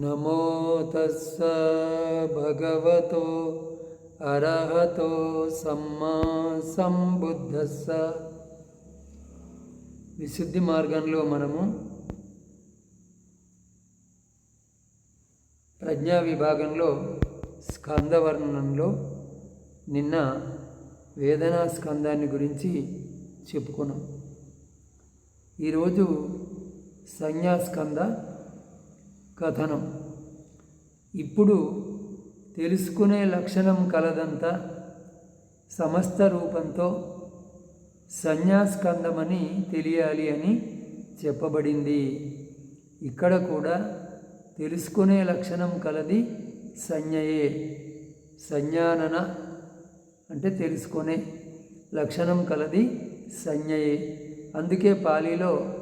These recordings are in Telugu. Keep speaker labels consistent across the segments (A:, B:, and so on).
A: నమో తస్స భగవతో అర్హతో సమ్మా సంబుద్ధస్స. విశుద్ధి మార్గంలో మనము ప్రజ్ఞా విభాగంలో స్కందవర్ణనంలో నిన్న వేదనా స్కందాన్ని గురించి చెప్పుకున్నాం. ఈరోజు సంజ్ఞాస్కంద కథనం. ఇప్పుడు తెలుసుకునే లక్షణం కలదంతా సమస్త రూపంతో సన్యాస్కందమని తెలియాలి అని చెప్పబడింది. ఇక్కడ కూడా తెలుసుకునే లక్షణం కలది సంజ్ఞయే. సంజ్ఞానన అంటే తెలుసుకునే లక్షణం కలది సంజ్ఞయే. అందుకే పాలీలో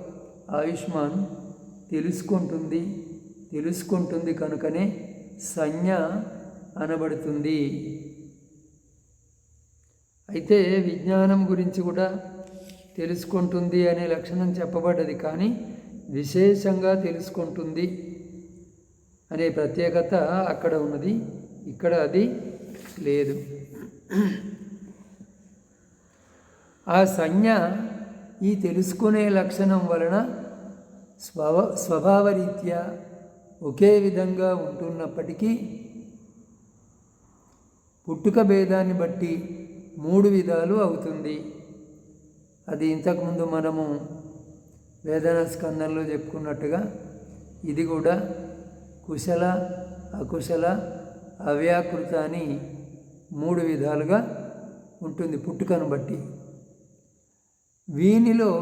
A: ఆయుష్మాన్ తెలుసుకుంటుంది. తెలుసుకుంటుంది కనుకనే సంజ్ఞ అనబడుతుంది. అయితే విజ్ఞానం గురించి కూడా తెలుసుకుంటుంది అనే లక్షణం చెప్పబడ్డది కానీ విశేషంగా తెలుసుకుంటుంది అనే ప్రత్యేకత అక్కడ ఉన్నది. ఇక్కడ అది లేదు. ఆ సంజ్ఞ ఈ తెలుసుకునే లక్షణం వలన స్వభ స్వభావరీత్యా ఒకే విధంగా ఉంటున్నప్పటికీ పుట్టుక భేదాన్ని బట్టి మూడు విధాలు అవుతుంది. అది ఇంతకుముందు మనము వేదన స్కందంలో చెప్పుకున్నట్టుగా ఇది కూడా కుశల అకుశల అవ్యాకృత అని మూడు విధాలుగా ఉంటుంది పుట్టుకను బట్టి. వీనిలో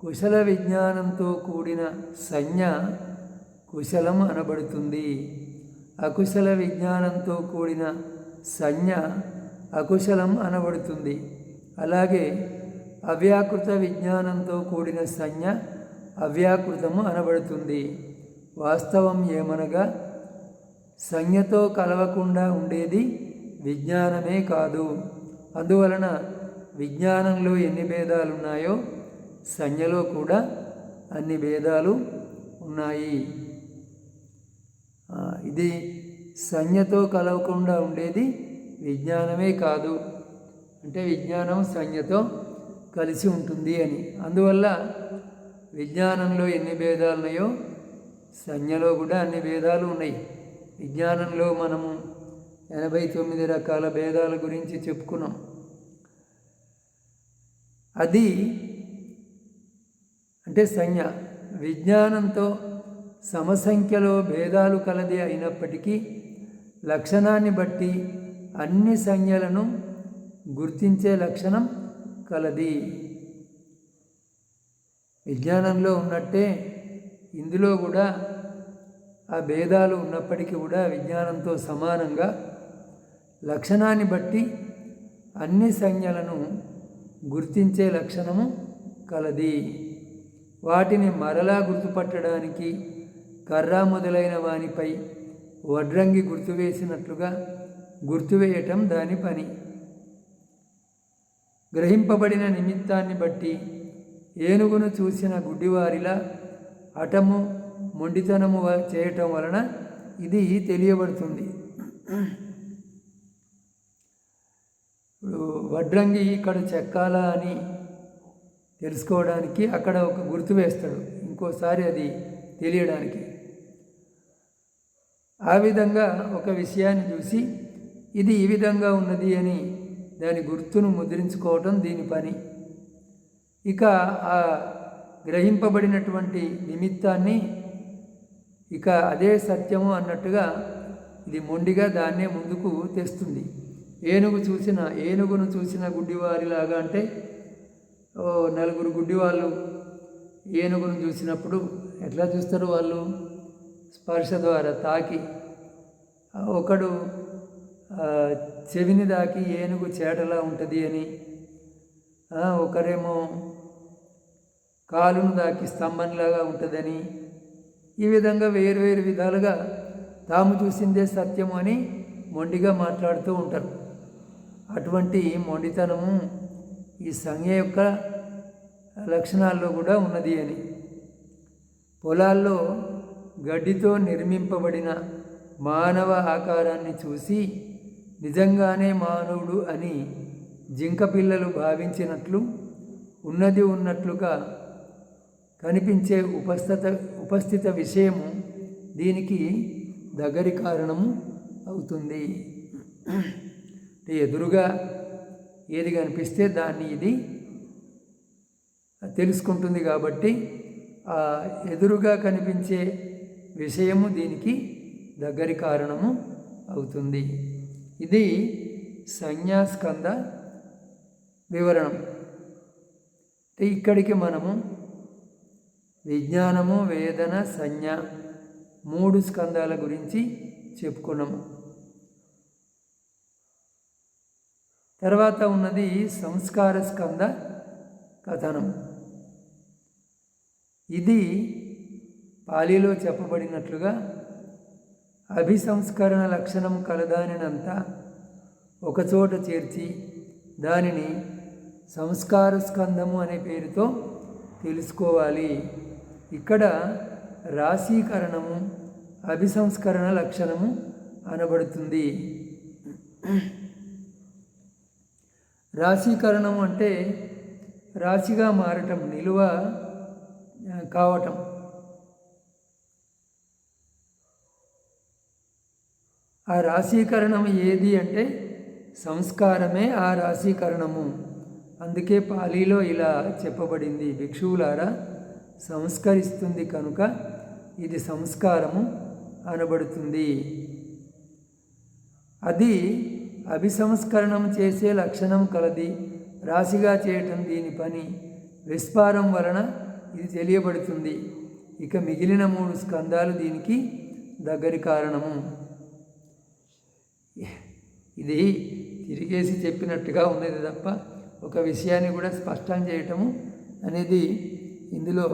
A: కుశల విజ్ఞానంతో కూడిన సంజ్ఞ కుశలం అనబడుతుంది. అకుశల విజ్ఞానంతో కూడిన సంజ్ఞ అకుశలం అనబడుతుంది. అలాగే అవ్యాకృత విజ్ఞానంతో కూడిన సంజ్ఞ అవ్యాకృతము అనబడుతుంది. వాస్తవం ఏమనగా సంజ్ఞతో కలవకుండా ఉండేది విజ్ఞానమే కాదు. అందువలన విజ్ఞానంలో ఎన్ని భేదాలు ఉన్నాయో సంజ్ఞలో కూడా అన్ని భేదాలు ఉన్నాయి. ఇది సంజ్ఞతో కలవకుండా ఉండేది విజ్ఞానమే కాదు. అంటే విజ్ఞానం సంజ్ఞతో కలిసి ఉంటుంది అని. అందువల్ల విజ్ఞానంలో ఎన్ని భేదాలు ఉన్నాయో సంజ్ఞలో కూడా అన్ని భేదాలు ఉన్నాయి. విజ్ఞానంలో మనము ఎనభై తొమ్మిది రకాల భేదాల గురించి చెప్పుకున్నాం. అది అంటే సంజ్ఞ. విజ్ఞానంతో సమసంఖ్యలో భేదాలు కలది అయినప్పటికీ లక్షణాన్ని బట్టి అన్ని సంజ్ఞలను గుర్తించే లక్షణం కలది. విజ్ఞానంలో ఉన్నట్టే ఇందులో కూడా ఆ భేదాలు ఉన్నప్పటికీ కూడా విజ్ఞానంతో సమానంగా లక్షణాన్ని బట్టి అన్ని సంజ్ఞలను గుర్తించే లక్షణము కలది. వాటిని మరలా గుర్తుపట్టడానికి కర్ర మొదలైన వానిపై వడ్రంగి గుర్తువేసినట్లుగా గుర్తువేయటం దాని పని. గ్రహింపబడిన నిమిత్తాన్ని బట్టి ఏనుగును చూసిన గుడ్డివారిలా అటము మొండితనము చేయటం వలన ఇది తెలియబడుతుంది. ఇప్పుడు వడ్రంగి ఇక్కడ చెక్కాలా అని తెలుసుకోవడానికి అక్కడ ఒక గుర్తు వేస్తాడు. ఇంకోసారి అది తెలియడానికి. ఆ విధంగా ఒక విషయాన్ని చూసి ఇది ఈ విధంగా ఉన్నది అని దాని గుర్తును ముద్రించుకోవటం దీని పని. ఇక ఆ గ్రహింపబడినటువంటి నిమిత్తాన్ని ఇక అదే సత్యము అన్నట్టుగా ఇది మొండిగా దాన్నే ముందుకు తెస్తుంది. ఏనుగు చూసిన ఏనుగును చూసిన గుడ్డివారిలాగా అంటే ఓ నలుగురు గుడ్డి వాళ్ళు ఏనుగును చూసినప్పుడు ఎట్లా చూస్తారు వాళ్ళు? స్పర్శ ద్వారా తాకి ఒకడు చెవిని దాకి ఏనుగు చేటలా ఉంటుంది అని ఒకరేమో కాలును దాకి స్తంభంలాగా ఉంటుందని ఈ విధంగా వేరు వేరు విధాలుగా తాము చూసిందే సత్యము అని మొండిగా మాట్లాడుతూ ఉంటారు. అటువంటి మొండితనము ఈ సంజ్ఞ యొక్క లక్షణాల్లో కూడా ఉన్నది అని. పొలాల్లో గడ్డితో నిర్మింపబడిన మానవ ఆకారాన్ని చూసి నిజంగానే మానవుడు అని జింక పిల్లలు భావించినట్లు ఉన్నది ఉన్నట్లుగా కనిపించే ఉపస్థిత ఉపస్థిత విషయము దీనికి దగ్గరి కారణము అవుతుంది. అంటే ఎదురుగా ఏది కనిపిస్తే దాన్ని ఇది తెలుసుకుంటుంది కాబట్టి ఆ ఎదురుగా కనిపించే విషయము దీనికి దగ్గరి కారణము అవుతుంది. ఇది సంజ్ఞాస్కంద వివరణం. అంటే ఇక్కడికి మనము విజ్ఞానము వేదన సంజ్ఞ మూడు స్కందాల గురించి చెప్పుకున్నాము. తర్వాత ఉన్నది సంస్కార స్కంద కథనం. ఇది పాలీలో చెప్పబడినట్లుగా అభిసంస్కరణ లక్షణం కలదానినంతా ఒకచోట చేర్చి దానిని సంస్కార స్కందము అనే పేరుతో తెలుసుకోవాలి. ఇక్కడ రాశీకరణము అభిసంస్కరణ లక్షణము అనబడుతుంది. రాశీకరణం అంటే రాశిగా మారటం నిలువ కావటం. ఆ రాశీకరణం ఏది అంటే సంస్కారమే ఆ రాశీకరణము. అందుకే పాలీలో ఇలా చెప్పబడింది. భిక్షువులారా సంస్కరిస్తుంది కనుక ఇది సంస్కారము అనబడుతుంది. అది అభిసంస్కరణం చేసే లక్షణం కలది. రాశిగా చేయటం దీని పని. విస్పారం వలన ఇది తెలియబడుతుంది. ఇక మిగిలిన మూడు స్కందాలు దీనికి దగ్గరి కారణము. ఇది తిరిగేసి చెప్పినట్టుగా ఉన్నది తప్ప ఒక విషయాన్ని కూడా స్పష్టం చేయటము అనేది ఇందులో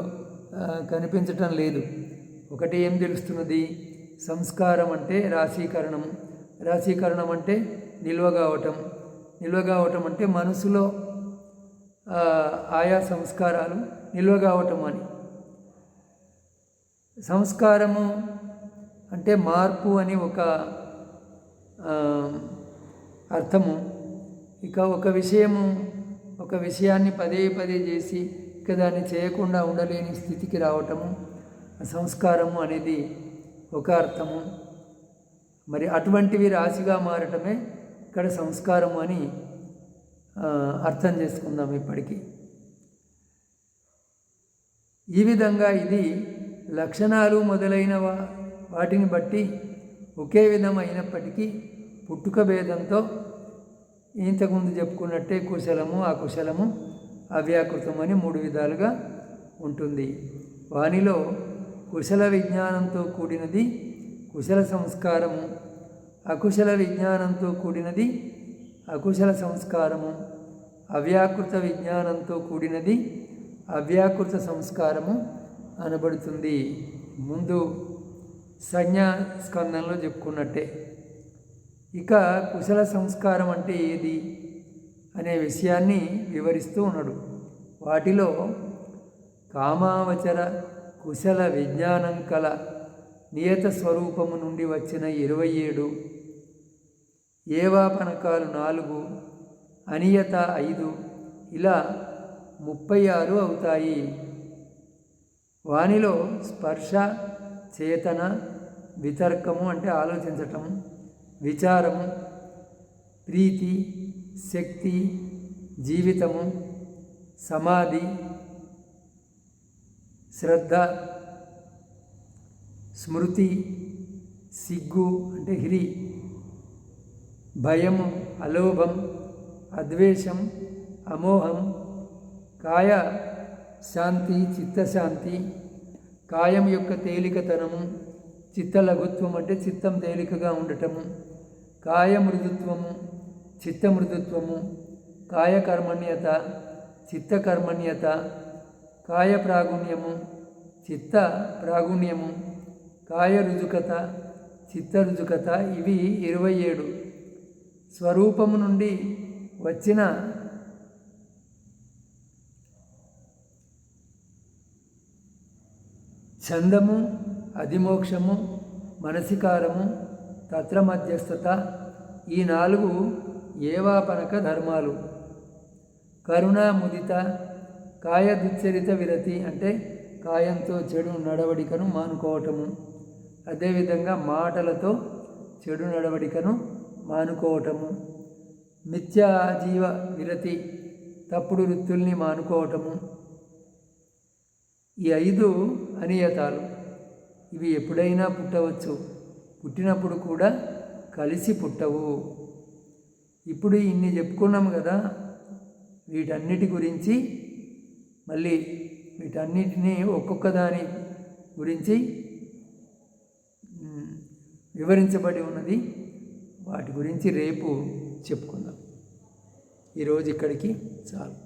A: కనిపించటం లేదు. ఒకటి ఏం తెలుస్తున్నది? సంస్కారం అంటే రాశీకరణం రాశీకరణం అంటే నిల్వ కావటం. నిల్వ కావటం అంటే మనసులో ఆయా సంస్కారాలు నిల్వ కావటం అని. సంస్కారము అంటే మార్పు అని ఒక అర్థము. ఇక ఒక విషయము ఒక విషయాన్ని పదే పదే చేసి ఇక దాన్ని చేయకుండా ఉండలేని స్థితికి రావటము సంస్కారము అనేది ఒక అర్థము. మరి అటువంటివి రాశిగా మారటమే ఇక్కడ సంస్కారము అని అర్థం చేసుకుందాం ఇప్పటికీ. ఈ విధంగా ఇది లక్షణాలు మొదలైన వాటిని బట్టి ఒకే విధమైనప్పటికీ పుట్టుక భేదంతో ఇంతకుముందు చెప్పుకున్నట్టే కుశలము అకుశలము అవ్యాకృతం అని మూడు విధాలుగా ఉంటుంది. వానిలో కుశల విజ్ఞానంతో కూడినది కుశల సంస్కారము అకుశల విజ్ఞానంతో కూడినది అకుశల సంస్కారము అవ్యాకృత విజ్ఞానంతో కూడినది అవ్యాకృత సంస్కారము అనబడుతుంది. ముందు సంజ్ఞా స్కందంలో చెప్పుకున్నట్టే. ఇక కుశల సంస్కారం అంటే ఏది? అనే విషయాన్ని వివరిస్తూ ఉన్నాడు. వాటిలో కామావచర కుశల విజ్ఞానం కల నియత స్వరూపము నుండి వచ్చిన ఇరవై ఏడు ఏవాపనకాలు నాలుగు అనియత ఐదు ఇలా ముప్పై ఆరు అవుతాయి. వానిలో స్పర్శ చేతన వితర్కము అంటే ఆలోచించటం విచారము ప్రీతి శక్తి జీవితము సమాధి శ్రద్ధ స్మృతి సిగ్గు అంటే హిరి భయము అలోభం అద్వేషం అమోహం కాయ శాంతి చిత్తశాంతి కాయం యొక్క తేలికతనము చిత్తలఘుత్వం అంటే చిత్తం తేలికగా ఉండటము కాయమృదుత్వము చిత్తమృదుత్వము కాయకర్మణ్యత చిత్తకర్మణ్యత కాయ ప్రాగుణ్యము చిత్త ప్రాగుణ్యము కాయ రుజుకత చిత్త రుజుకత ఇవి ఇరవై ఏడు. స్వరూపము నుండి వచ్చిన ఛందము అధిమోక్షము మనసికారము తత్ర మధ్యస్థత ఈ నాలుగు ఏవాపనక ధర్మాలు. కరుణ ముదిత కాయ విరతి అంటే కాయంతో చెడు నడవడికను మానుకోవటము. అదేవిధంగా మాటలతో చెడు నడవడికను మానుకోవటము. మిథ్యాజీవ విరతి తప్పుడు వృత్తుల్ని మానుకోవటము. ఈ ఐదు అనియతాలు. ఇవి ఎప్పుడైనా పుట్టవచ్చు. పుట్టినప్పుడు కూడా కలిసి పుట్టవు. ఇప్పుడు ఇన్ని చెప్పుకున్నాం కదా వీటన్నిటి గురించి మళ్ళీ వీటన్నిటినీ ఒక్కొక్క దాని గురించి వివరించబడి ఉన్నది. వాటి గురించి రేపు చెప్పుకుందాం. ఈరోజు ఇక్కడికి చాలు.